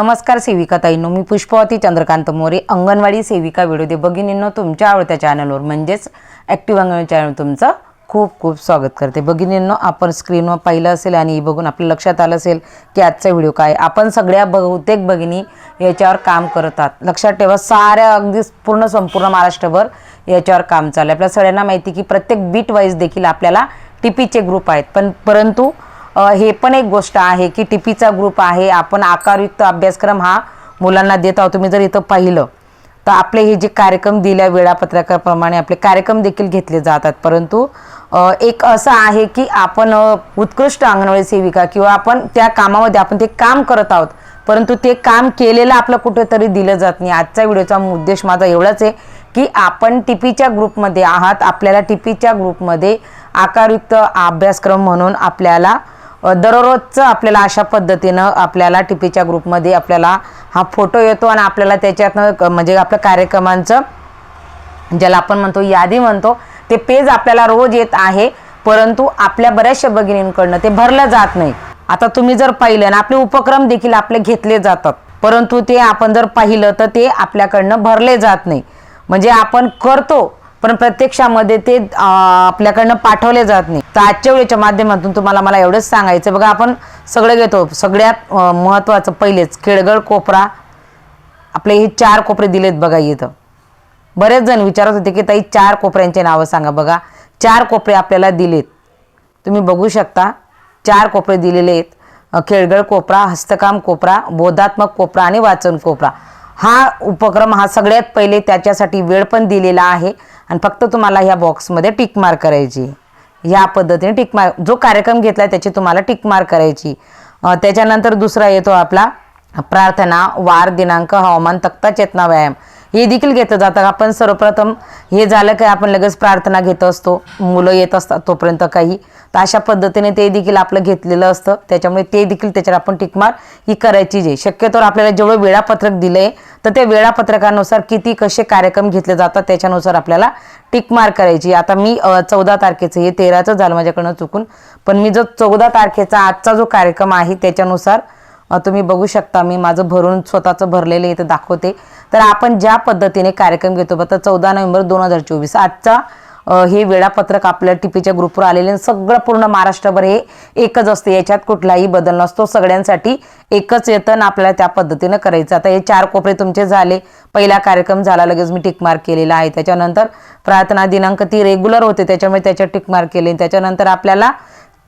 नमस्कार सेविका ताईंनो मी पुष्पवती चंद्रकांत मोरे अंगणवाडी सेविका व्हिडिओ दे भगिनींनो तुमच्या आवडत्या चॅनलवर म्हणजेच ॲक्टिव्ह अंगणवाडी चॅनल तुमचं खूप खूप स्वागत करते. भगिनींनो आपण स्क्रीनवर पाहिलं असेल आणि हे बघून आपल्या लक्षात आलं असेल की आजचा व्हिडिओ काय आपण सगळ्या बहुतेक भगिनी याच्यावर काम करतात लक्षात ठेवा साऱ्या अगदी पूर्ण संपूर्ण महाराष्ट्रभर याच्यावर काम चाललं आहे आपल्या सगळ्यांना माहिती की प्रत्येक बीट वाईज देखील आपल्याला टीपीचे ग्रुप आहेत. पण परंतु हे पण एक गोष्ट आहे की टिपीचा ग्रुप आहे. आपण आकारयुक्त अभ्यासक्रम हा मुलांना देत आहोत. तुम्ही जर इथं पाहिलं तर आपले हे जे कार्यक्रम दिल्या वेळापत्रकाप्रमाणे आपले कार्यक्रम देखील घेतले जातात. परंतु एक असं आहे की आपण उत्कृष्ट अंगणवाडी सेविका किंवा आपण त्या कामामध्ये आपण ते काम करत आहोत. परंतु ते काम केलेलं आपलं कुठेतरी दिलं जात नाही. आजचा व्हिडिओचा उद्देश माझा एवढाच आहे की आपण टिपीच्या ग्रुपमध्ये आहात. आपल्याला टिपीच्या ग्रुपमध्ये आकारयुक्त अभ्यासक्रम म्हणून आपल्याला दररोजचं आपल्याला अशा पद्धतीनं आपल्याला टीपीच्या ग्रुपमध्ये आपल्याला हा फोटो येतो आणि आपल्याला त्याच्यातनं म्हणजे आपल्या कार्यक्रमांचं ज्याला आपण म्हणतो यादी म्हणतो ते पेज आपल्याला रोज येत आहे परंतु आपल्या बऱ्याचशा भगिनींकडनं ते भरलं जात नाही. आता तुम्ही जर पाहिलं ना आपले उपक्रम देखील आपले घेतले जातात परंतु ते आपण जर पाहिलं तर ते आपल्याकडनं भरले जात नाही. म्हणजे आपण करतो पण प्रत्यक्षामध्ये ते आपल्याकडनं पाठवले जात नाही. तर आजच्या वेळेच्या माध्यमातून तुम्हाला मला एवढंच सांगायचं बघा आपण सगळं घेतो. सगळ्यात महत्त्वाचं पहिलेच खेळगड कोपरा. आपले हे चार कोपरे दिलेत बघा इथं. बरेच जण विचारत होते की ताई चार कोपऱ्यांचे नावं सांगा बघा. चार कोपरे आपल्याला दिलेत. तुम्ही बघू शकता चार कोपरे दिलेले आहेत. खेळगड कोपरा हस्तकाम कोपरा बोधात्मक कोपरा आणि वाचन कोपरा. हा उपक्रम हा सगळ्यात पहिले त्याच्यासाठी वेळ पण दिलेला आहे. आणि फक्त तुम्हाला ह्या बॉक्समध्ये टिक मार्क करायची. ह्या पद्धतीने टिक मार्क जो कार्यक्रम घेतला त्याची तुम्हाला टिक मार्क करायची. त्याच्यानंतर दुसरा येतो आपला प्रार्थना वार दिनांक हवामान तक्ता चेतना व्यायाम. हे देखील घेतलं जातं. आपण सर्वप्रथम हे झालं काय आपण लगेच प्रार्थना घेत असतो. मुलं येत असतात तोपर्यंत काही. तर अशा पद्धतीने ते देखील आपलं घेतलेलं असतं. त्याच्यामुळे ते देखील त्याच्यावर आपण टिकमार ही करायची जे. शक्यतोवर आपल्याला जेवढं वेळापत्रक दिलं आहे तर त्या वेळापत्रकानुसार किती कसे कार्यक्रम घेतले जातात त्याच्यानुसार आपल्याला टिकमार करायची. आता मी चौदा तारखेचं हे तेराचं झालं माझ्याकडनं चुकून. पण मी जो चौदा तारखेचा आजचा जो कार्यक्रम आहे त्याच्यानुसार तुम्ही बघू शकता मी माझं भरून स्वतःचं भरलेलं इथं दाखवते. तर आपण ज्या पद्धतीने कार्यक्रम घेतो बघा चौदा नोव्हेंबर दोन हजार चोवीस. आजचा हे वेळापत्रक आपल्या टीपीच्या ग्रुपवर आलेले सगळं पूर्ण महाराष्ट्रभर हे एकच असते. याच्यात कुठलाही बदल नसतो. सगळ्यांसाठी एकच येतं आपल्याला त्या पद्धतीनं करायचं. आता हे चार कोपरे तुमचे झाले. पहिला कार्यक्रम झाला लगेच मी टिकमार्क केलेला आहे. त्याच्यानंतर प्रार्थना दिनांक ती रेग्युलर होते. त्याच्यामुळे त्याच्यात टिकमार्क केले. त्याच्यानंतर आपल्याला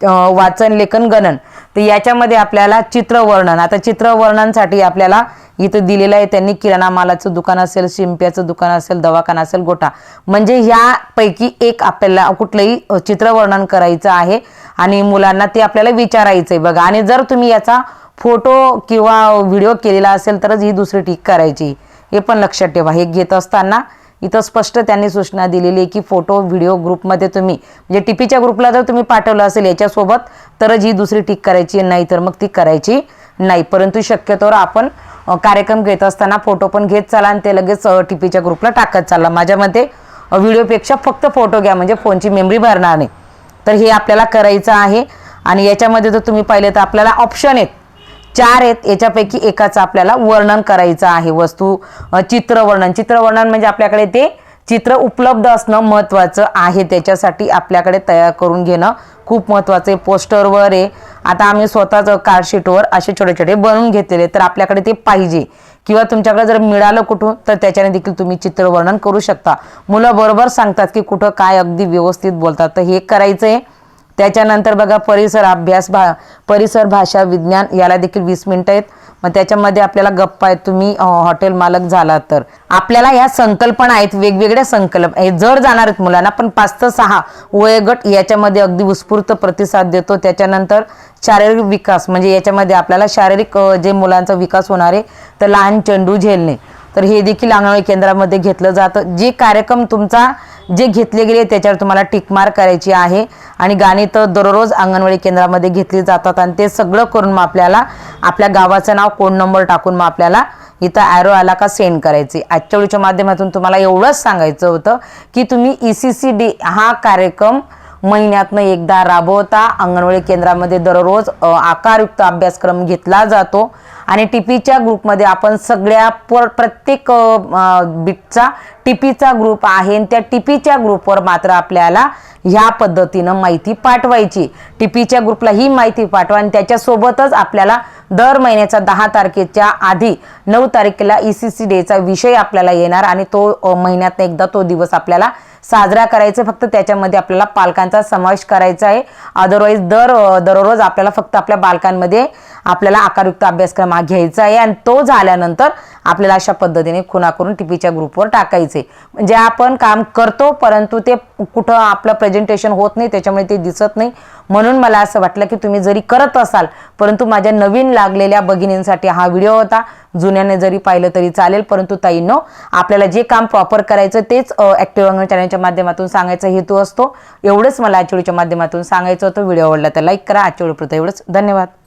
वाचन लेखन गणन. तर याच्यामध्ये आपल्याला चित्रवर्णन. आता चित्रवर्णनसाठी आपल्याला इथं दिलेलं आहे त्यांनी किराणा मालाचं दुकान असेल शिंप्याचं दुकान असेल दवाखाना असेल गोठा. म्हणजे ह्यापैकी एक आपल्याला कुठलंही चित्र वर्णन करायचं आहे आणि मुलांना ते आपल्याला विचारायचं आहे बघा. आणि जर तुम्ही याचा फोटो किंवा व्हिडिओ केलेला असेल तरच ही दुसरी टीक करायची. हे पण लक्षात ठेवा. हे घेत असताना इथं स्पष्ट त्यांनी सूचना दिलेली आहे की फोटो व्हिडिओ ग्रुपमध्ये तुम्ही म्हणजे टीपीच्या ग्रुपला जर तुम्ही पाठवलं असेल याच्यासोबत तरच ही दुसरी टीक करायची नाही तर मग ती करायची नाही. परंतु शक्यतोवर आपण कार्यक्रम घेत असताना फोटो पण घेत चाला आणि ते लगेच टीपीच्या ग्रुपला टाकत चालला. माझ्या मते व्हिडिओपेक्षा फक्त फोटो घ्या म्हणजे फोनची मेमरी भरणार नाही. तर हे आपल्याला करायचं आहे. आणि याच्यामध्ये जर तुम्ही पाहिले तर आपल्याला ऑप्शन आहेत. चार आहेत. याच्यापैकी एकाचं आपल्याला वर्णन करायचं आहे. वस्तू चित्रवर्णन चित्रवर्णन म्हणजे आपल्याकडे ते चित्र उपलब्ध असणं महत्त्वाचं आहे. त्याच्यासाठी आपल्याकडे तयार करून घेणं खूप महत्त्वाचं आहे. पोस्टरवर आहे. आता आम्ही स्वतःच कार्डशीटवर असे छोटे छोटे बनवून घेतलेले तर आपल्याकडे ते पाहिजे. किंवा तुमच्याकडे जर मिळालं कुठून तर त्याच्याने देखील तुम्ही चित्रवर्णन करू शकता. मुलं बरोबर सांगतात की कुठं काय अगदी व्यवस्थित बोलतात. तर हे करायचं आहे त्याच्यानंतर बघा परिसर अभ्यास भा परिसर भाषा विज्ञान याला देखील वीस मिनटं आहेत. मग त्याच्यामध्ये आपल्याला गप्पा आहेत तुम्ही हॉटेल मालक झाला तर. आपल्याला ह्या संकल्पना आहेत वेगवेगळ्या संकल्प हे जर जाणार आहेत मुलांना पण पाच ते सहा वयोगट याच्यामध्ये अगदी उत्स्फूर्त प्रतिसाद देतो. त्याच्यानंतर शारीरिक विकास म्हणजे याच्यामध्ये आपल्याला शारीरिक जे मुलांचा विकास होणार आहे तर लहान चेंडू झेलणे. तर हे देखील अंगणवाडी केंद्रामध्ये घेतलं जातं. जे कार्यक्रम तुमचा जे घेतले गेले त्याच्यावर तुम्हाला टिकमार करायची आहे. आणि गाणी तर दररोज अंगणवाडी केंद्रामध्ये घेतली जातात आणि ते सगळं करून मग आपल्याला आपल्या गावाचं नाव कोड नंबर टाकून मग आपल्याला इथं ॲरो आला का सेंड करायचे. आजच्या वेळीच्या माध्यमातून तुम्हाला एवढंच सांगायचं होतं की तुम्ही ई सी सी डी हा कार्यक्रम महिन्यातनं एकदा राबवता. अंगणवाडी केंद्रामध्ये दररोज आकारयुक्त अभ्यासक्रम घेतला जातो. आणि टीपीच्या ग्रुपमध्ये आपण सगळ्या पर प्रत्येक बिटचा टीपीचा ग्रुप आहे. आणि त्या टीपीच्या ग्रुपवर मात्र आपल्याला ह्या पद्धतीनं माहिती पाठवायची. टीपीच्या ग्रुपला ही माहिती पाठवा आणि त्याच्यासोबतच आपल्याला दर महिन्याचा दहा तारखेच्या आधी नऊ तारखेला ई सी सी डेचा विषय आपल्याला येणार. आणि तो अ, महिन्यात एकदा तो दिवस आपल्याला साजरा करायचा आहे. फक्त त्याच्यामध्ये आपल्याला पालकांचा समावेश करायचा आहे. अदरवाईज दर दररोज आपल्याला फक्त आपल्या बालकांमध्ये आपल्याला आकारयुक्त अभ्यासक्रम हा घ्यायचा आहे आणि तो झाल्यानंतर आपल्याला अशा पद्धतीने खुणा करून टीपीच्या ग्रुपवर टाकायचे. म्हणजे आपण काम करतो परंतु ते कुठं आपलं प्रेझेंटेशन होत नाही त्याच्यामुळे ते दिसत नाही. म्हणून मला असं वाटलं की तुम्ही जरी करत असाल परंतु माझ्या नवीन लागलेल्या भगिनींसाठी हा व्हिडिओ होता. जुन्याने जरी पाहिलं तरी चालेल परंतु ताईंनो आपल्याला जे काम प्रॉपर करायचं तेच ॲक्टिव्ह अंगण चॅनलच्या माध्यमातून सांगायचा हेतू असतो. एवढंच मला आचोळीच्या माध्यमातून सांगायचं होतं. व्हिडिओ आवडला तर लाईक करा. आजच्या एवढंच. धन्यवाद.